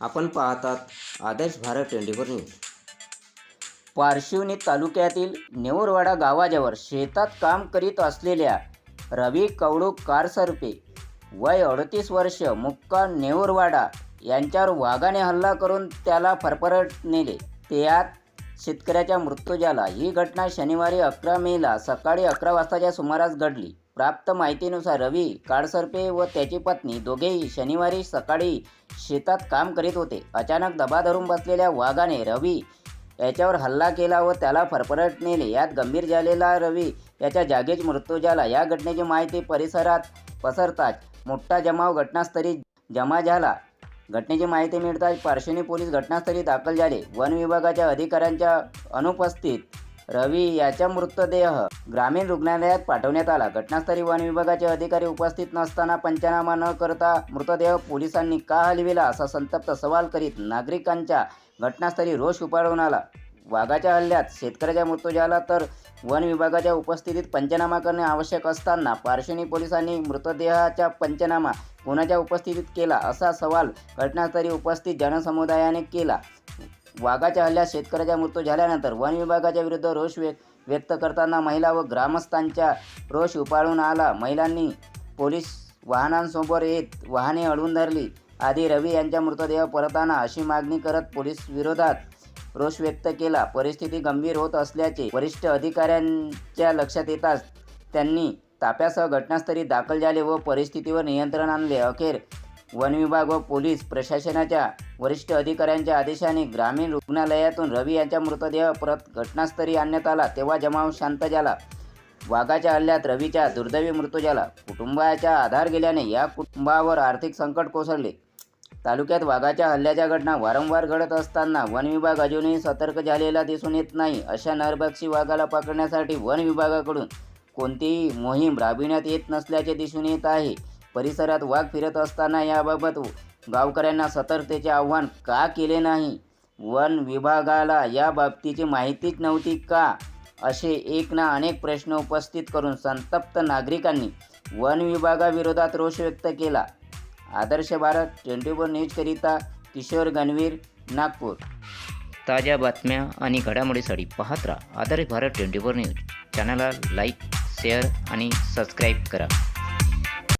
आपण पाहतात Adarsh Bharat twenty four news. Parshivni तालुक्यातील नेऊरवाडा गावाजवळ शेतात काम करीत असलेल्या रवी कवडू कारसर्पे वय अडतीस वर्ष मुक्का नेऊरवाडा यांच्यावर वाघाने हल्ला करून त्याला फरफरट नेले. त्यात शेतकऱ्याच्या मृत्यू झाला ही घटना शनिवारी अकरा मेला सकाळी अकरा वाजताच्या सुमारास घडली. प्राप्त माहितीनुसार रवी काळसर्पे व त्याची पत्नी दोघेही शनिवारी सकाळी शेतात काम करीत होते. अचानक दबा धरून बसलेल्या वाघाने रवी याच्यावर हल्ला केला व त्याला फरफरट नेले यात गंभीर झालेला रवी याच्या जागीच मृत्यू झाला. या घटनेची माहिती परिसरात पसरताच मोठा जमाव घटनास्थळी जमा झाला. घटनेची माहिती मिळताच पार्श्वनी पोलीस घटनास्थळी दाखल झाले. वन विभागाच्या अधिकाऱ्यांच्या अनुपस्थित रवी याचा मृतदेह ग्रामीण रुग्णालयात पाठवण्यात आला. घटनास्थळी वन विभागाचे अधिकारी उपस्थित नसताना पंचनामा न करता मृतदेह पोलिसांनी का हलविला असा संतप्त सवाल करीत नागरिकांच्या घटनास्थळी रोष उपाडून आला. वाघाच्या हल्ल्यात शेतकऱ्याचा मृत्यू झाला तर वन विभागाच्या उपस्थितीत पंचनामा करणे आवश्यक असताना पार्श्वनी पोलिसांनी मृतदेहाचा पंचनामा कोणाच्या उपस्थितीत केला असा सवाल घटनास्थळी उपस्थित जनसमुदायाने केला. वाघाच्या हल्ल्यात शेतकऱ्याचा मृत्यू झाल्यानंतर वन विभागाच्या विरुद्ध रोष व्यक्त व्यक्त करताना महिला व ग्रामस्थांच्या रोष उपाळून आला. महिलांनी पोलीस वाहनांसमोर येत वाहने अडवून धरली. आधी रवी यांच्या मृतदेह परताना अशी मागणी करत पोलीस विरोधात रोष व्यक्त केला. परिस्थिती गंभीर होत असल्याचे वरिष्ठ अधिकाऱ्यांच्या लक्षात येताच त्यांनी ताप्यासह घटनास्थळी दाखल झाले व परिस्थितीवर नियंत्रण आणले. अखेर वन विभाग व पोलीस प्रशासनाच्या वरिष्ठ अधिकाऱ्यांच्या आदेशाने ग्रामीण रुग्णालयातून रवी यांचा मृतदेह परत घटनास्थळी आणण्यात आला. तेव्हा जमाव शांत झाला. वाघाच्या हल्ल्यात रवीचा दुर्दैवी मृत्यू झाला. कुटुंबाचा आधार गेल्याने या कुटुंबावर आर्थिक संकट कोसळले. तालुक्यात वाघाच्या हल्ल्याच्या घटना वारंवार घडत असताना वन विभाग अजूनही सतर्क झालेला दिसून येत नाही. अशा नरभक्षी वाघाला पकडण्यासाठी वन विभागाकडून कोणतीही मोहीम राबविण्यात येत नसल्याचे दिसून येत आहे. परिसरात वाघ फिरत असताना याबाबत गावकऱ्यांना सतर्कतेचे आव्हान का केले नाही? वन विभागाला या बाबतीची माहितीच नव्हती का? असे एक ना अनेक प्रश्न उपस्थित करून संतप्त नागरिकांनी वन विभागाविरोधात रोष व्यक्त केला. आदर्श भारत ट्वेंटी फोर न्यूजकरिता किशोर गणवीर नागपूर. ताज्या बातम्या आणि घडामोडीसाठी पाहत राहा. Adarsh Bharat twenty four news. चॅनलला लाईक शेअर आणि सबस्क्राईब करा.